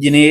যিনি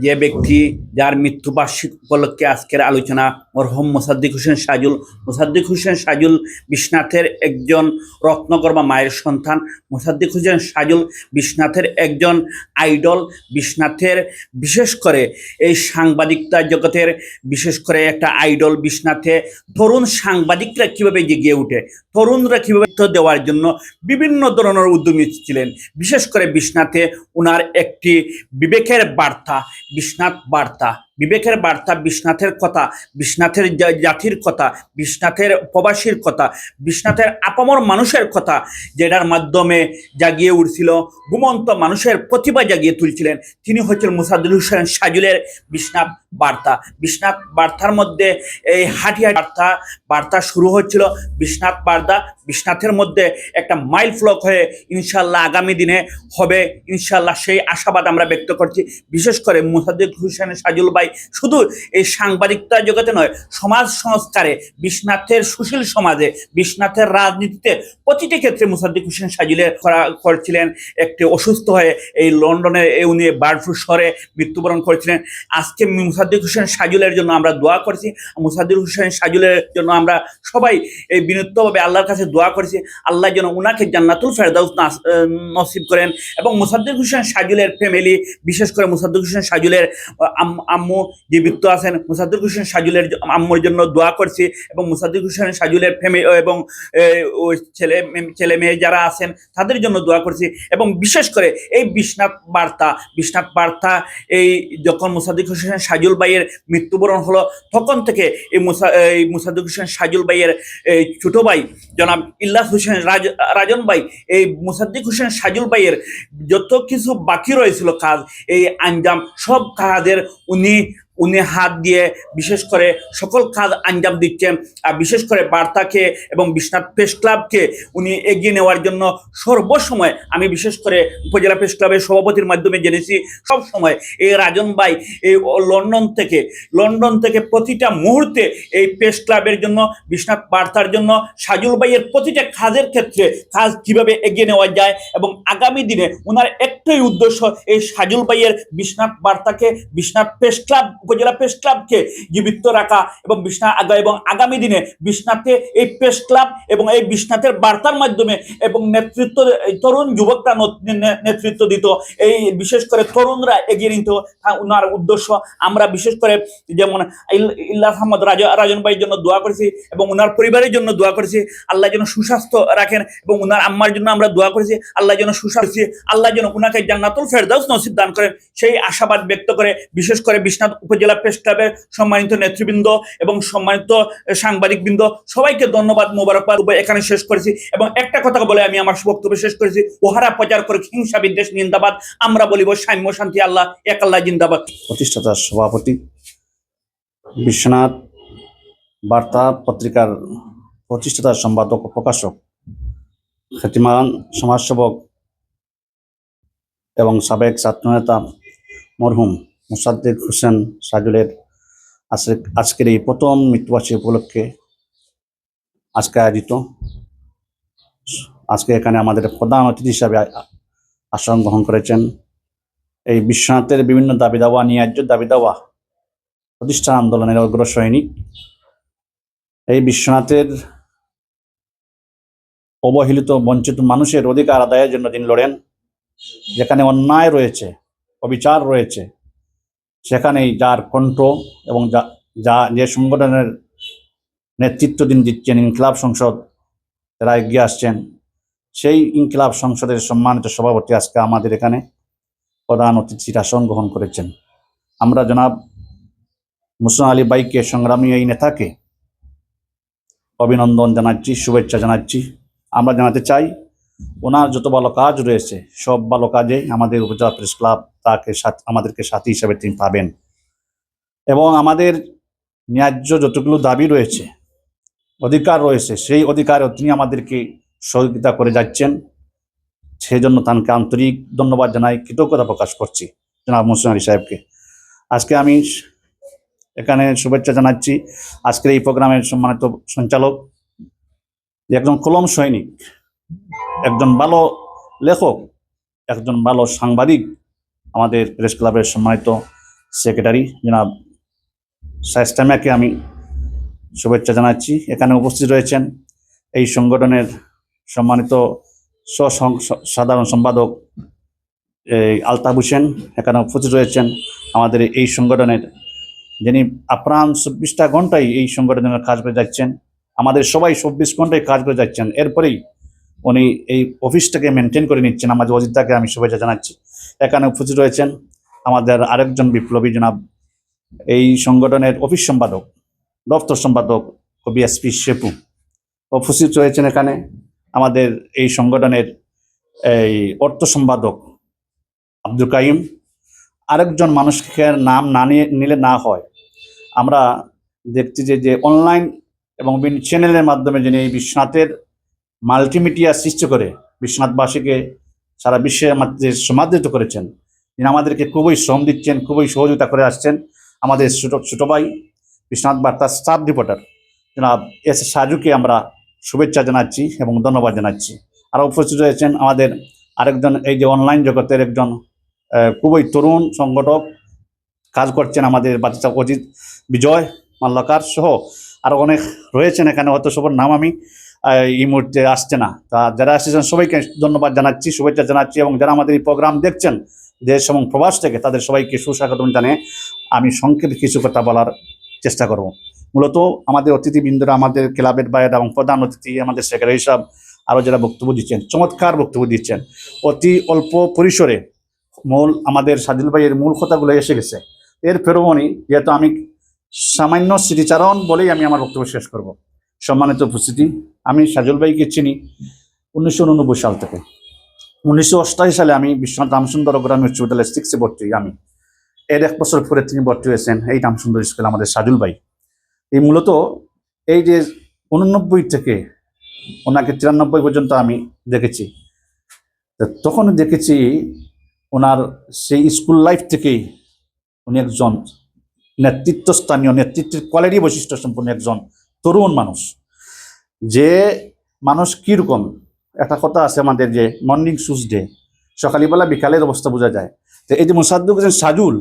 যে ব্যক্তি যার মৃত্যুবার্ষিক উপলক্ষে আজকের আলোচনা মরহম মোসাদ্দিক হোসেন সাজুল মোসাদ্দিক হোসেন সাজুল বিশ্বনাথের একজন রত্নকর বা মায়ের সন্তান। মোসাদ্দিক হোসেন সাজুল বিশ্বনাথের একজন আইডল। বিশ্বনাথের বিশেষ করে এই সাংবাদিকতা জগতের বিশেষ করে একটা আইডল বিশ্বনাথে তরুণ সাংবাদিকরা কীভাবে জেগে উঠে, তরুণরা কীভাবে দেওয়ার জন্য বিভিন্ন ধরনের উদ্যমী ছিলেন। বিশেষ করে বিশ্বনাথে ওনার একটি বিবেকের বার্তা, বিশ্বনাথ বার্তা। ta. বিবেকের বার্তা বিশ্বনাথের কথা বিশ্বনাথের জাতির কথা বিশ্বনাথের প্রবাসীর কথা বিশ্বনাথের আপামর মানুষের কথা, যেটার মাধ্যমে জাগিয়ে উঠছিল, ঘুমন্ত মানুষের প্রতিভা জাগিয়ে তুলছিলেন। তিনি হচ্ছেন মুসাদুল হোসেন সাজুলের বিশ্বনাথ বার্তা। বিশ্বনাথ বার্তার মধ্যে এই হাটিয়া বার্তা বার্তা শুরু হচ্ছিল বিশ্বনাথ বার্তা। বিশ্বনাথের মধ্যে একটা মাইল ফ্লক হয়ে ইনশাল্লাহ আগামী দিনে হবে। ইনশাল্লাহ সেই আশাবাদ আমরা ব্যক্ত করছি। বিশেষ করে মুসাদ্দিক হোসেন সাজুল ভাই শুধু এই সাংবাদিকতা জগতে নয় সমাজ সংস্কারে বিশ্বনাথের সুশীল সমাজে বিশ্বনাথের রাজনীতিতে প্রতিটি ক্ষেত্রে মুসাদ্দিক হোসেন সাজুলের করা করছিলেন। একটি অসুস্থ হয়ে এই লন্ডনে উনি বার্ডফ্লু শহরে মৃত্যুবরণ করেছিলেন। আজকে মুসাদ্দিক হোসেন সাজুলের জন্য আমরা দোয়া করছি। মুসাদ্দিক হোসেন সাজুলের জন্য আমরা সবাই এই বিনীতভাবে আল্লাহর কাছে দোয়া করেছি। আল্লাহ যেন উনাকে জান্নাতুল ফেরদাউস নসিব করেন। এবং মুসাদ্দিক হোসেন সাজুলের ফ্যামিলি বিশেষ করে মুসাদ্দিক হোসেন সাজুলের আহ, আম্মু জীবিত আছেন মুসাদ্দিক হোসেন সাজুলের আম্মুর জন্য দোয়া করছি এবং মুসাদ্দিক হোসেন সাজুলের ফ্যামিলি এবং ছেলে ছেলে মেয়ে যারা আছেন, তাদের জন্য দোয়া করছি এবং বিশেষ করে এই বিশ্বনাথ বার্তা বিশ্বনাথ বার্তা, এই যখন মুসাদ্দিক হোসেন সাজুল ভাইয়ের মৃত্যুবরণ হলো, তখন থেকে এই মুসা, এই মুসাদ্দিক হোসেন সাজুল ভাইয়ের, এই ছোট ভাই জনাব ইল্লাস হোসেন রাজ, রাজন ভাই, এই মুসাদ্দিক হোসেন সাজুল ভাইয়ের যত কিছু বাকি রয়েছিল কাজ, এই আঞ্জাম সব কাজের উনি উনি হাত দিয়ে বিশেষ করে সকল কাজ আঞ্জাম দিচ্ছেন, আর বিশেষ করে বার্তাকে এবং বিশ্বনাথ প্রেস ক্লাবকে উনি এগিয়ে নেওয়ার জন্য সর্বসময় আমি বিশেষ করে উপজেলা প্রেস ক্লাবের সভাপতির মাধ্যমে জেনেছি সব সময় এই রাজন ভাই এই লন্ডন থেকে লন্ডন থেকে প্রতিটা মুহূর্তে এই প্রেস ক্লাবের জন্য, বিশ্বনাথ বার্তার জন্য, সাজুল ভাইয়ের প্রতিটা কাজের ক্ষেত্রে কাজ কীভাবে এগিয়ে নেওয়া যায় এবং আগামী দিনে ওনার একটাই উদ্দেশ্য এই সাজুল ভাইয়ের বিশ্বনাথ বার্তাকে বিশ্বনাথ প্রেস ক্লাব উপজেলা প্রেস ক্লাবকে জীবিত রাখা এবং বিশ্বনাথ আগা এবং আগামী দিনে বিশ্বনাথে এই প্রেস ক্লাব এবং এই বিশ্বনাথের বার্তার মাধ্যমে এবং নেতৃত্ব তরুণ যুবকরা নেতৃত্ব দিত। এই বিশেষ করে তরুণরা এগিয়ে নিত। ওনার উদ্দেশ্য আমরা বিশেষ করে যেমন ইল- ইল্লাস আহমদ রাজ, রাজন ভাইয়ের জন্য দোয়া করেছি এবং ওনার পরিবারের জন্য দোয়া করেছি। আল্লাহ যেন সুস্বাস্থ্য রাখেন এবং ওনার আম্মার জন্য আমরা দোয়া করেছি। আল্লাহ যেন সুস্বাস্থ্য আল্লাহ যেন ওনাকে জান্নাতুল ফেরদাউস নসিব দান করেন। সেই আশাবাদ ব্যক্ত করে বিশেষ করে বিশ্বনাথ উপজেলা প্রেস ক্লাবের সম্মানিত নেতৃবৃন্দ এবং সম্মানিত সাংবাদিকবৃন্দ, সবাইকে ধন্যবাদ মোবারকবাদ। এখানে শেষ করেছি এবং একটা কথা বলে আমি আমার বক্তব্য শেষ করেছি। ওহারা প্রচার করে হিংসা বিদ্বেষ নিন্দাবাদ। আমরা বলিব সাম্য শান্তি, আল্লাহ এক আল্লাহ জিন্দাবাদ। প্রতিষ্ঠাতা সভাপতি বিশ্বনাথ, বার্তা পত্রিকার প্রতিষ্ঠাতা, সম্পাদক ও প্রকাশক, খ্যাতিমান সমাজসেবক এবং সাবেক ছাত্রনেতা মরহুম। মুসাদ্দিক হোসেন সাজুলের আজকে আজকের এই প্রথম মৃত্যুবার্ষিকী উপলক্ষে আজকে আয়োজিত। আজকে এখানে আমাদের প্রধান অতিথি হিসাবে আ- আসন গ্রহণ করেছেন। এই বিশ্বনাথের বিভিন্ন দাবি দাওয়া ন্যায্য দাবি দাওয়া প্রতিষ্ঠান আন্দোলনের অগ্র সৈনিক এই বিশ্বনাথের অবহেলিত বঞ্চিত মানুষের অধিকার আদায়ের জন্য তিনি লড়েন। যেখানে অন্যায় রয়েছে, অবিচার রয়েছে সেখানেই যার কণ্ঠ এবং যা যা, যে সংগঠনের নেতৃত্ব দিন দিচ্ছেন ইনকলাব সংসদ যারা এগিয়ে আসছেন। সেই ইনকলাব সংসদের সম্মানিত সভাপতি আজকে আমাদের এখানে প্রধান অতিথির আসন গ্রহণ করেছেন। আমরা জনাব মুসলিম আলী বাইকে সংগ্রামী এই নেতাকে অভিনন্দন জানাচ্ছি, শুভেচ্ছা জানাচ্ছি। আমরা জানাতে চাই ওনার যত ভালো কাজ রয়েছে, সব ভালো কাজে আমাদের উপজেলা প্রেস ক্লাব তাকে সাথ- আমাদেরকে সাথী হিসাবে তিনি পাবেন। এবং আমাদের ন্যায্য যতগুলো দাবি রয়েছে, অধিকার রয়েছে, সেই অধিকারেও তিনি আমাদেরকে সহযোগিতা করে যাচ্ছেন। সেই জন্য তাকে আন্তরিক ধন্যবাদ জানাই, কৃতজ্ঞতা প্রকাশ করছি জনাব আলী সাহেবকে। আজকে আমি এখানে শুভেচ্ছা জানাচ্ছি। আজকের এই প্রোগ্রামের সম্মানিত সঞ্চালক একজন কলম সৈনিক একজন ভালো লেখক, একজন ভালো সাংবাদিক, আমাদের প্রেস ক্লাবের সম্মানিত সেক্রেটারি জনাব শায়স্তামিয়াকে আমি শুভেচ্ছা জানাচ্ছি। এখানে উপস্থিত রয়েছেন এই সংগঠনের সম্মানিত সাধারণ সম্পাদক আলতাফ হোসেন। এখানে উপস্থিত রয়েছেন আমাদের এই সংগঠনের যিনি আপ্রাণ চব্বিশটা ঘন্টায় এই সংগঠনের কাজ করে যাচ্ছেন। আমাদের সবাই চব্বিশ ঘন্টায় কাজ করে যাচ্ছেন। এরপরেই উনি এই অফিসটাকে মেনটেন করে নিচ্ছেন। আমাদের অজিতাকে আমি শুভেচ্ছা জানাচ্ছি। এখানে উপস্থিত রয়েছেন আমাদের আরেকজন বিপ্লবী জনাব। এই সংগঠনের অফিস সম্পাদক, দপ্তর সম্পাদক কবি এসপি শেপু উপস্থিত রয়েছেন এখানে আমাদের এই সংগঠনের এই অর্থ সম্পাদক আব্দুল কাইম। আরেকজন মানুষকে নাম না নিয়ে নিলে না হয়। আমরা দেখছি যে যে অনলাইন এবং বিভিন্ন চ্যানেলের মাধ্যমে যিনি এই বিশ্বনাথের মাল্টিমিডিয়া সৃষ্টি করে বিশ্বনাথবাসীকে সারা বিশ্বে আমাদের সমাদৃত করেছেন। তিনি আমাদেরকে খুবই শ্রম দিচ্ছেন, খুবই সহযোগিতা করে আসছেন। আমাদের ছোট ভাই বিশ্বনাথ বার্তার স্টাফ রিপোর্টার। জনাব এস সাজুকে আমরা শুভেচ্ছা জানাচ্ছি এবং ধন্যবাদ জানাচ্ছি। আর উপস্থিত রয়েছেন আমাদের আরেকজন, এই যে অনলাইন জগতের একজন খুবই তরুণ সংগঠক। কাজ করছেন আমাদের বাচ্চা অজিত বিজয় মাল্লাকার সহ আরও অনেক রয়েছেন এখানে, হয়তো সবার নাম আমি। এই মুহূর্তে আসছে না। তা যারা এসেছেন সবাইকে ধন্যবাদ জানাচ্ছি, শুভেচ্ছা জানাচ্ছি এবং যারা আমাদের এই প্রোগ্রাম দেখছেন, দেশ এবং প্রবাস থেকে, তাদের সবাইকে সুস্বাগতম জানিয়ে আমি সংক্ষেপে কিছু কথা বলার চেষ্টা করব। মূলত আমাদের অতিথিবৃন্দরা, আমাদের ক্লাবের বাইরে এবং প্রধান অতিথি, আমাদের সেক্রেটারি সাহেব আরও যারা বক্তব্য দিচ্ছেন, চমৎকার বক্তব্য দিচ্ছেন। অতি অল্প পরিসরে মূল, আমাদের সাজিল ভাইয়ের মূল কথাগুলো এসে গেছে। এর ফেরোমনি যেহেতু আমি সামান্য স্মৃতিচারণ বলেই আমি আমার বক্তব্য শেষ করব। সম্মানিত উপস্থিতি, আমি সাজুল ভাইকে চিনি উনিশশো উননব্বই সাল থেকে। উনিশশো অষ্টাশি সালে আমি বিশ্বনাথ রামসুন্দর গ্রামী উচ্চ বিদ্যালয়ে সিক্সে ভর্তি আমি। এর এক বছর পরে তিনি ভর্তি হয়েছেন এই রামসুন্দর স্কুলে আমাদের সাজুল ভাই। এই মূলত এই যে উননব্বই থেকে ওনাকে তিরানব্বই পর্যন্ত আমি দেখেছি। তখন দেখেছি ওনার সেই স্কুল লাইফ থেকেই উনি একজন নেতৃত্বস্থানীয়, নেতৃত্বের কোয়ালিটি বৈশিষ্ট্য সম্পন্ন একজন তরুণ মানুষ। যে মানুষ কীরকম? একটা কথা আছে আমাদের যে মর্নিং শুজ ডে সকালবেলা বিকালের অবস্থা বোঝা যায়। তো এই যে মুসাদ্দুক হোসেন সাজুল,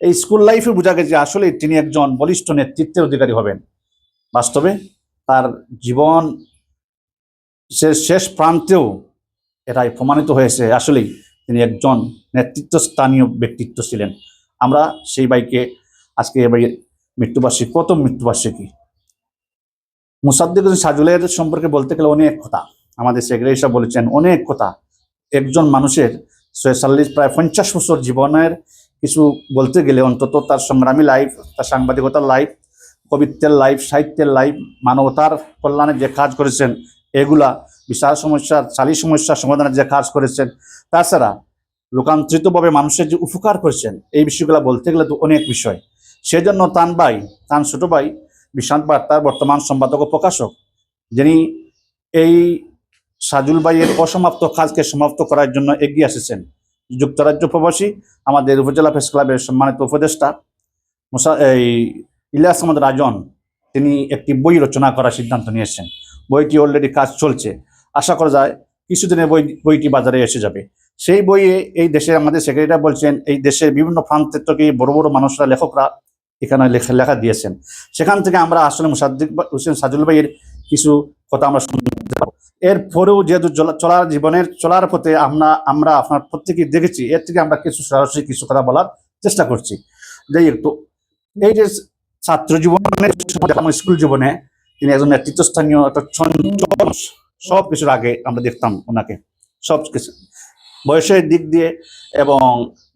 এই স্কুল লাইফে বোঝা গেছে আসলে তিনি একজন বলিষ্ঠ নেতৃত্বের অধিকারী হবেন। বাস্তবে তার জীবন সে শেষ প্রান্তেও এটাই প্রমাণিত হয়েছে, আসলেই তিনি একজন নেতৃত্ব স্থানীয় ব্যক্তিত্ব ছিলেন। আমরা সেই বাইকে আজকে এবার মৃত্যুবার্ষিকী কত মৃত্যুবার্ষিকী মুসাদ্দিক হোসেন সম্পর্কে বলতে গেলে অনেক কথা। আমাদের সেক্রেটারি সাহেব বলেছেন অনেক কথা। একজন মানুষের ছয়চল্লিশ, প্রায় পঞ্চাশ বছর জীবনের কিছু বলতে গেলে অন্তত তার সংগ্রামী লাইফ তার সাংবাদিকতার লাইফ কবিত্বের লাইফ সাহিত্যের লাইফ মানবতার কল্যাণে যে কাজ করেছেন, এগুলা বিশাল সমস্যার, চালি সমস্যার সমাধানের যে কাজ করেছেন, তাছাড়া লোকান্তরিতভাবে মানুষের যে উপকার করেছেন, এই বিষয়গুলো বলতে গেলে তো অনেক বিষয়। সেজন্য তান ভাই তান ছোট ভাই বিশান্ত বার্তার বর্তমান সম্পাদক ও প্রকাশক, যিনি এই সাজুল ভাইয়ের অসমাপ্ত কাজকে সমাপ্ত করার জন্য এগিয়ে এসেছেন। যুক্তরাজ্য প্রবাসী, আমাদের উপজেলা প্রেস ক্লাবের সম্মানিত উপদেষ্টা, মুসা, এই ইলিয়াস আহমদ রাজন, তিনি একটি বই রচনা করার সিদ্ধান্ত নিয়েছেন। বইটি অলরেডি কাজ চলছে। আশা করা যায় কিছুদিনের বই, বইটি বাজারে এসে যাবে। সেই বইয়ে এই দেশে আমাদের সেক্রেটারি বলছেন, এই দেশের বিভিন্ন প্রান্তের থেকে বড় বড় মানুষরা, লেখকরা এখানে লেখা লেখা দিয়েছেন। সেখান থেকে আমরা আসলে মুসাদ্দিক হোসেন সাজুল ভাইয়ের কিছু কথা আমরা শুনতে পাবো। এরপরেও যেহেতু চলার জীবনের, চলার পথে আমরা আমরা আপনার প্রত্যেকেই দেখেছি, এর থেকে আমরা কিছু সরাসরি কিছু কথা বলার চেষ্টা করছি। যাই একটু এই যে ছাত্র জীবনের স্কুল জীবনে তিনি একজন নেতৃত্বস্থানীয়, একটা সব কিছুর আগে আমরা দেখতাম ওনাকে। সব কিছু বয়সের দিক দিয়ে এবং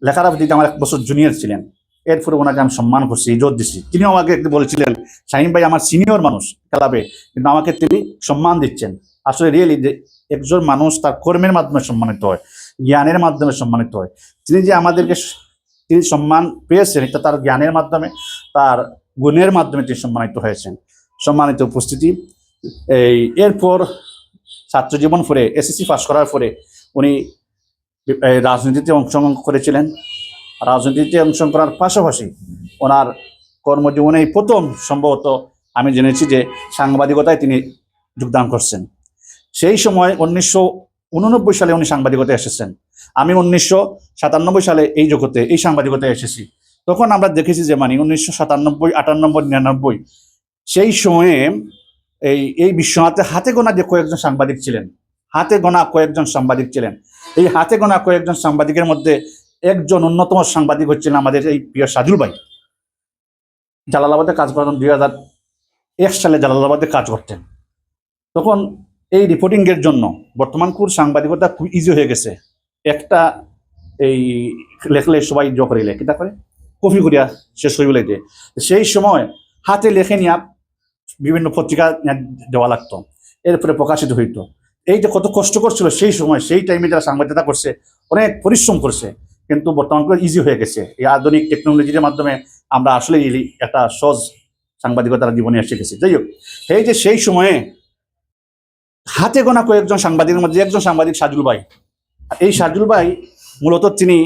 লেখার দিক দিয়ে আমার এক বছর জুনিয়র ছিলেন। এরপরে ওনাকে আমি সম্মান করছি ইজত দিছি। তিনিও আমাকে বলেছিলেন, শাহিন ভাই আমার সিনিয়র মানুষ ক্লাবে, কিন্তু আমাকে তিনি সম্মান দিচ্ছেন। আসলে রিয়েলি যে একজন মানুষ তার কর্মের মাধ্যমে সম্মানিত হয়, জ্ঞানের মাধ্যমে সম্মানিত হয়। তিনি যে আমাদেরকে তিনি সম্মান পেয়েছেন, এটা তার জ্ঞানের মাধ্যমে, তার গুণের মাধ্যমে তিনি সম্মানিত হয়েছেন। সম্মানিত উপস্থিতি, এই এরপর ছাত্র জীবন পরে এসএসসি পাশ করার পরে উনি রাজনীতিতে অংশগ্রহণ করেছিলেন। রাজনীতিতে অংশগ্রহণ করার পাশাপাশি ওনার কর্মজীবনেই প্রথম সম্ভবত আমি জেনেছি যে সাংবাদিকতায় তিনি যোগদান করছেন। সেই সময় উনিশশো উননব্বই সালে উনি সাংবাদিকতা এসেছেন। আমি উনিশশো সাতানব্বই সালে এই জগতে, এই সাংবাদিকতায় এসেছি। তখন আমরা দেখেছি যে মানে উনিশশো সাতানব্বই, আটানব্বই, নিরানব্বই, সেই সময়ে এই এই বিশ্বনাথে হাতে গোনা যে কয়েকজন সাংবাদিক ছিলেন, হাতে গোনা কয়েকজন সাংবাদিক ছিলেন। এই হাতে গোনা কয়েকজন সাংবাদিকের মধ্যে একজন অন্যতম সাংবাদিক হচ্ছিলেন আমাদের এই প্রিয় সাজুল ভাই। জালালাবাদে কাজ করতেন, দুই হাজার এক সালে জালালাবাদে কাজ করতেন। তখন এই রিপোর্টিংয়ের জন্য বর্তমান কুর সাংবাদিকতা খুব ইজি হয়ে গেছে। একটা এই লেখলে সবাই জ করে লেখে। কিতা করে? কপি করিয়া শেষ হয়ে বলে সেই সময় হাতে লেখে নিয়া বিভিন্ন পত্রিকা দেওয়া লাগতো, এরপরে প্রকাশিত হইতো। এই যে কত কষ্ট করছিল সেই সময়, সেই টাইমে যারা সাংবাদিকতা করছে, অনেক পরিশ্রম করছে। কিন্তু বর্তমান ইজি হয়ে গেছে। এই আধুনিক টেকনোলজির মাধ্যমে আমরা আসলে একটা সহজ সাংবাদিকতার জীবনে এসে গেছি। যাই হোক, এই যে সেই সময়ে হাতে গোনা কয়েকজন সাংবাদিকের মধ্যে একজন সাংবাদিক সাজুল ভাই। এই সাজুল ভাই মূলত তিনি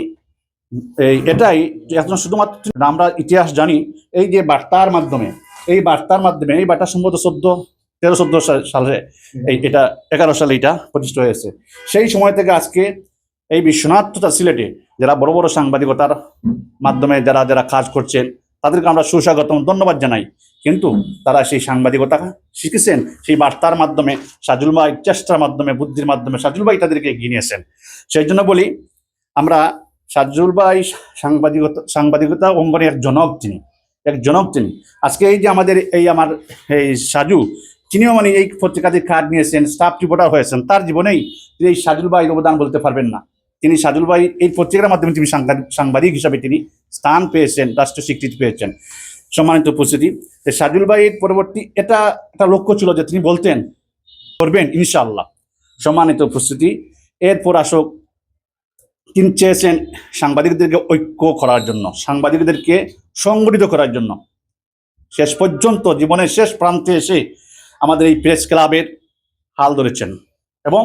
এই এটাই একজন শুধুমাত্র আমরা ইতিহাস জানি, এই যে বার্তার মাধ্যমে, এই বার্তার মাধ্যমে, এই বার্তা সম্ভবত চোদ্দ, তেরো, চোদ্দ সালে, এই এটা এগারো সালে এটা প্রতিষ্ঠিত হয়েছে। সেই সময় থেকে আজকে এই বিশ্বনাথ তথা সিলেটে যারা বড় বড় সাংবাদিকতার মাধ্যমে যারা যারা কাজ করছেন, তাদেরকে আমরা সুস্বাগতম, ধন্যবাদ জানাই। কিন্তু তারা সেই সাংবাদিকতা শিখেছেন, সেই বার্তার মাধ্যমে, সাজুল ভাই চেষ্টার মাধ্যমে, বুদ্ধির মাধ্যমে সাজুল ভাই তাদেরকে এগিয়ে নিয়েছেন। সেই জন্য বলি, আমরা সাজুল ভাই সাংবাদিকতা সাংবাদিকতা অঙ্গনে এক জনক তিনি, এক জনক তিনি। আজকে এই যে আমাদের এই আমার এই সাজু, তিনিও মানে এই পত্রিকাতে কার্ড নিয়েছেন স্টাফ রিপোর্টার হয়েছেন, তার জীবনেই তিনি এই সাজুল ভাই অবদান বলতে পারবেন না। তিনি সাজুল ভাই, এই পত্রিকার মাধ্যমে তিনি সাংবাদিক হিসাবে তিনি স্থান পেয়েছেন, রাষ্ট্র স্বীকৃতি পেয়েছেন। সম্মানিত উপস্থিতি সাজুল ভাইয়ের পরবর্তী এটা একটা লক্ষ্য ছিল যে তিনি বলতেন, করবেন ইনশাআল্লাহ। সম্মানিত উপস্থিতি, এরপর আসুক, তিনি চেয়েছেন সাংবাদিকদেরকে ঐক্য করার জন্য, সাংবাদিকদেরকে সংগঠিত করার জন্য। শেষ পর্যন্ত, জীবনের শেষ প্রান্তে এসে আমাদের এই প্রেস ক্লাবের হাল ধরেছেন এবং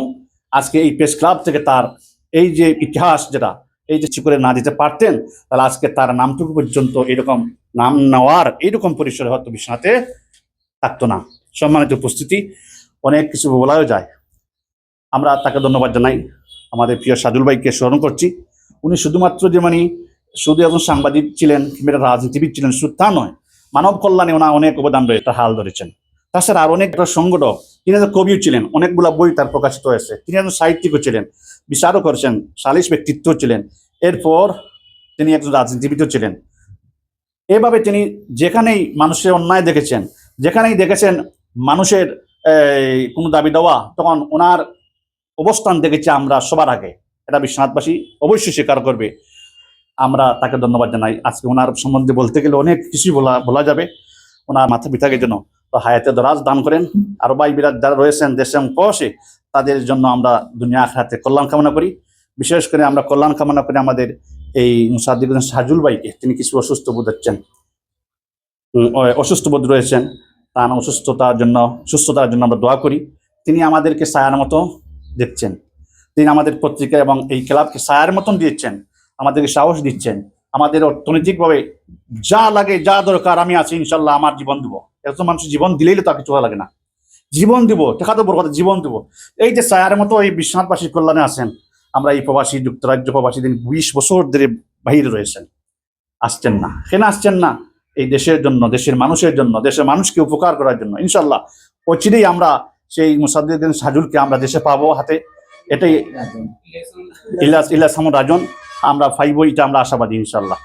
আজকে এই প্রেস ক্লাব থেকে তার এই যে ইতিহাস যেটা, এই যে করে না দিতে পারতেন, তাহলে আজকে তার নামটুকু পর্যন্ত এরকম নাম নেওয়ার এইরকম পরিসরে হয়তো বিশ্বনাথে থাকতো না। সম্মানিত উপস্থিতি, অনেক কিছু বলাও যায়। আমরা তাকে ধন্যবাদ জানাই। আমাদের প্রিয় সাজুল ভাইকে স্মরণ করছি। উনি শুধুমাত্র যে মানে শুধু একজন সাংবাদিক ছিলেন, কিংবা রাজনীতিবিদ ছিলেন, শুধু তা নয়, মানব কল্যাণে ওনার অনেক অবদান রয়েছে হাল ধরেছেন। তাছাড়া আর অনেক সংগঠক তিনি একজন কবিও ছিলেন, অনেকগুলা বই তার প্রকাশিত হয়েছে। তিনি একজন সাহিত্যিকও ছিলেন, বিচারও করেছেন, সালিশ ব্যক্তিত্ব ছিলেন। এরপর তিনি একজন রাজনীতিবিদও ছিলেন। এভাবে তিনি যেখানেই মানুষের অন্যায় দেখেছেন, যেখানেই দেখেছেন মানুষের কোনো দাবি দেওয়া, তখন ওনার অবস্থান দেখেছি আমরা সবার আগে। এটা বিশ্বনাথবাসী অবশ্যই স্বীকার করবে। আমরা তাকে ধন্যবাদ জানাই। আজকে ওনার সম্বন্ধে বলতে গেলে অনেক কিছুই বলা বলা যাবে। ওনার মাথা পিতাকের জন্য তো হায়াতে দরাজ দান করেন। আর ভাই বিরাট যারা রয়েছেন দেশে এবং তাদের জন্য আমরা দুনিয়া আখড়াতে কল্যাণ কামনা করি। বিশেষ করে আমরা কল্যাণ কামনা করি আমাদের এই হোসেন সাজুল ভাইকে, তিনি কিছু অসুস্থ বোধ হচ্ছেন। অসুস্থ বোধ রয়েছেন। তার অসুস্থতার জন্য, সুস্থতার জন্য আমরা দোয়া করি। তিনি আমাদেরকে সায়ার মতো দেখছেন। তিনি আমাদের পত্রিকা এবং এই ক্লাবকে সায়ার মতন দিয়েছেন। আমাদেরকে সাহস দিচ্ছেন। আমাদের অর্থনৈতিকভাবে যা লাগে, যা দরকার আমি আছি, ইনশাল্লাহ আমার জীবন দিব। একজন মানুষ জীবন দিলেই তো চলা লাগে না। জীবন দিব টেকা তো বড় কথা জীবন দিব। এই যে ছায়ার মতো এই বিশ্বনাথবাসীর কল্যাণে আছেন, আমরা এই প্রবাসী, যুক্তরাজ্য প্রবাসী দিন বিশ বছর ধরে বাহিরে রয়েছেন, আসছেন না। কেন আসছেন না? এই দেশের জন্য, দেশের মানুষের জন্য, দেশের মানুষকে উপকার করার জন্য। ইনশাল্লাহ অচিরেই আমরা সেই মুসাদ্দিন সাজুলকে আমরা দেশে পাবো হাতে। এটাই ইলাস ইলাস রাজন, আমরা পাইব, এটা আমরা আশাবাদী ইনশাল্লাহ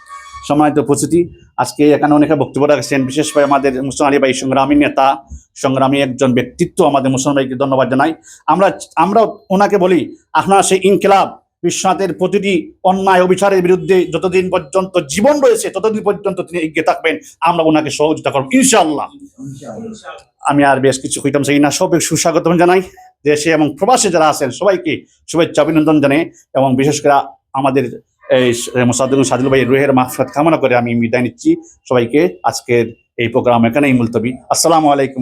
সম্মানিত উপস্থিতি আজকে এখানে অনেকে বক্তব্য রাখছেন, বিশেষ করে আমাদের মুসলমান আলী ভাই সংগ্রামী নেতা, সংগ্রামী একজন ব্যক্তিত্ব আমাদের মুসলমান ভাইকে ধন্যবাদ জানাই। আমরা আমরা ওনাকে বলি, আপনার সেই ইনকিলাব, বিশ্বনাথের প্রতিটি অন্যায় অবিচারের বিরুদ্ধে যতদিন পর্যন্ত জীবন রয়েছে, ততদিন পর্যন্ত তিনি এগিয়ে থাকবেন, আমরা ওনাকে সহযোগিতা করব, ইনশাআল্লাহ। আমি আর বেশ কিছু কইতাম চাই না সবাই সুস্বাগতম জানাই, দেশে এবং প্রবাসে যারা আছেন সবাইকে শুভেচ্ছা, অভিনন্দন জানে এবং বিশেষ করে আমাদের এই মোসাদুল সাদুল ভাই রুহের মাফরাত কামনা করে আমি বিদায় নিচ্ছি সবাইকে আজকের এই প্রোগ্রাম এখানেই মুলতবি। আসসালামু আলাইকুম